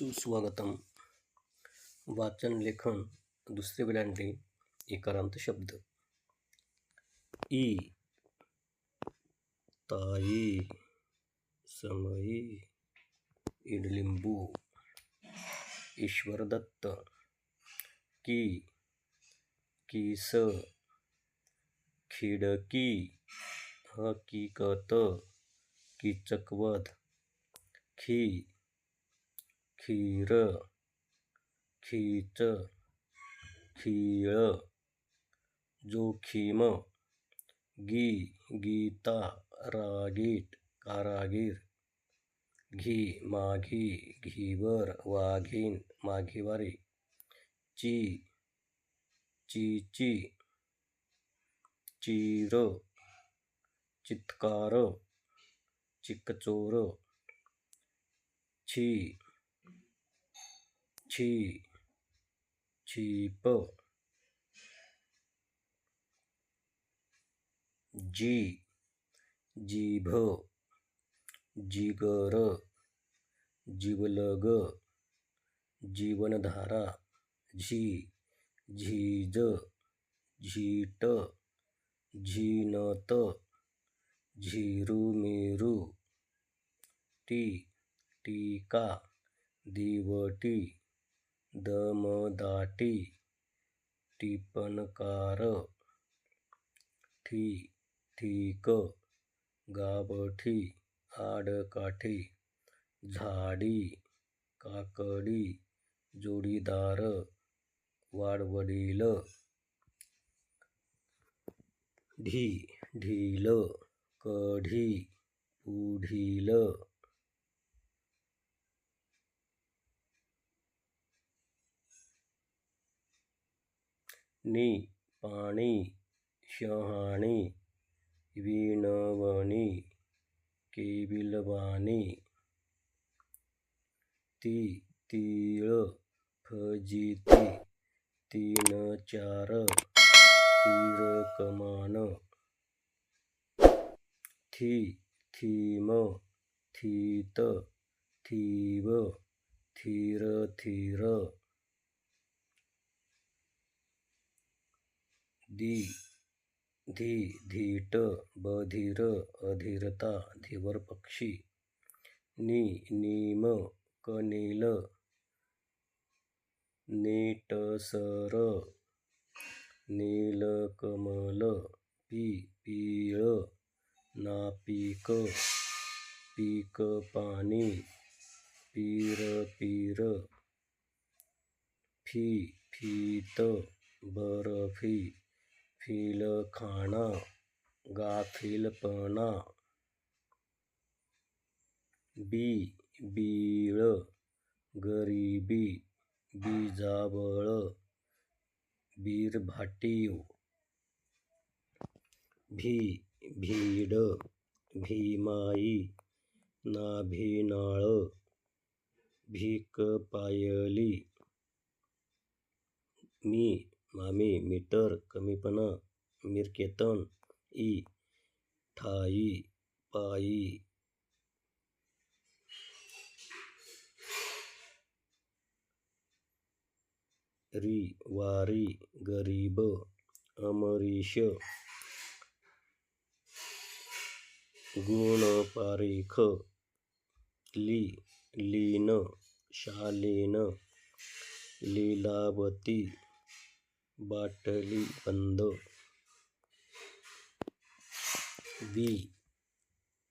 सुस्वागतम। वाचन, लेखन, दुसरे वेलांटी एकारांत शब्द। ई। ताई। समयी इडलिंबू। ईश्वरदत्त। की। किस। खिडकी। हकीकत। कीचकवध। खी। खीर खीच खीळ जोखीम गी गीता रागीट कारागीर घी माघी घीवर वाघीण माघीवारी ची चीची चीर चित्कार चिकचोर छी छी छीप जी जीभ जिगर जिवलग जीवनधारा झी झीज झीट झीनत झिरुमिरू टी टीका दिवटी दमदाटी टिपणकार ठी ठीक गावठी आडकाठी झाडी काकडी जोडीदार वाडवडील ढी ढील कढी पुढील नी पाणी शहाणी विणवणी केविलवाणी ती तीळ फजिती तीन चार तीरकमान. थी थीम थीत थीव थीर थीर दी धी धीट बधीर अधीरता धीवर पक्षी नी नीम कनील नीटसर नीलकमल पी पीळ नापीक पीक पाणी पीर पीर फी फीत बर्फी फिलखाणा गाफीलपणा बी बीळ गरिबी बीजाबळ बीरभाटीव. भी भीड भीमाई नाभिनाळ भिकपायली. मी मामी मीटर कमीपणा मिरकेतन ई ठाई पायी री वारी गरीब अमरीश. गुणपारीख ली लीन शालीन लीलावती. बाटली बंद. वी.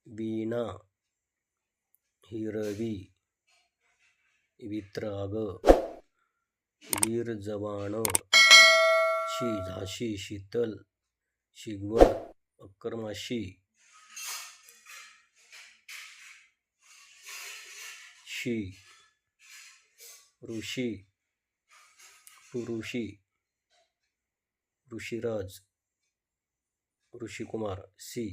वीणा हिरवी वित्राग वीरजवान शी झाशी शीतल शिगवण अक्रमाशी शी ऋषी पुरुषी ऋषिराज ऋषिकुमार सी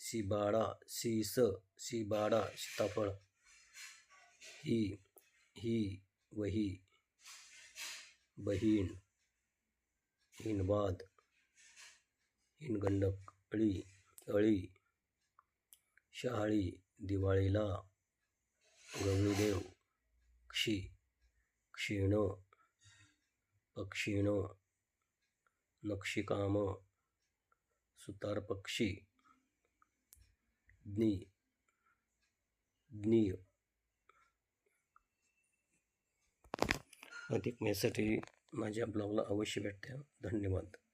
सीबाळा सीस सीबाडा सीताफळ ही ही वही बहीण हिनवाद हिनगंडक अळी अळी शहाळी दिवाळीला गवळीदेव क्षी क्षीण पक्षीण नक्षीकाम सुतारपक्षी ज्ञी ज्ञीय. अधिक माहितीसाठी माझ्या ब्लॉगला अवश्य भेट द्या. धन्यवाद.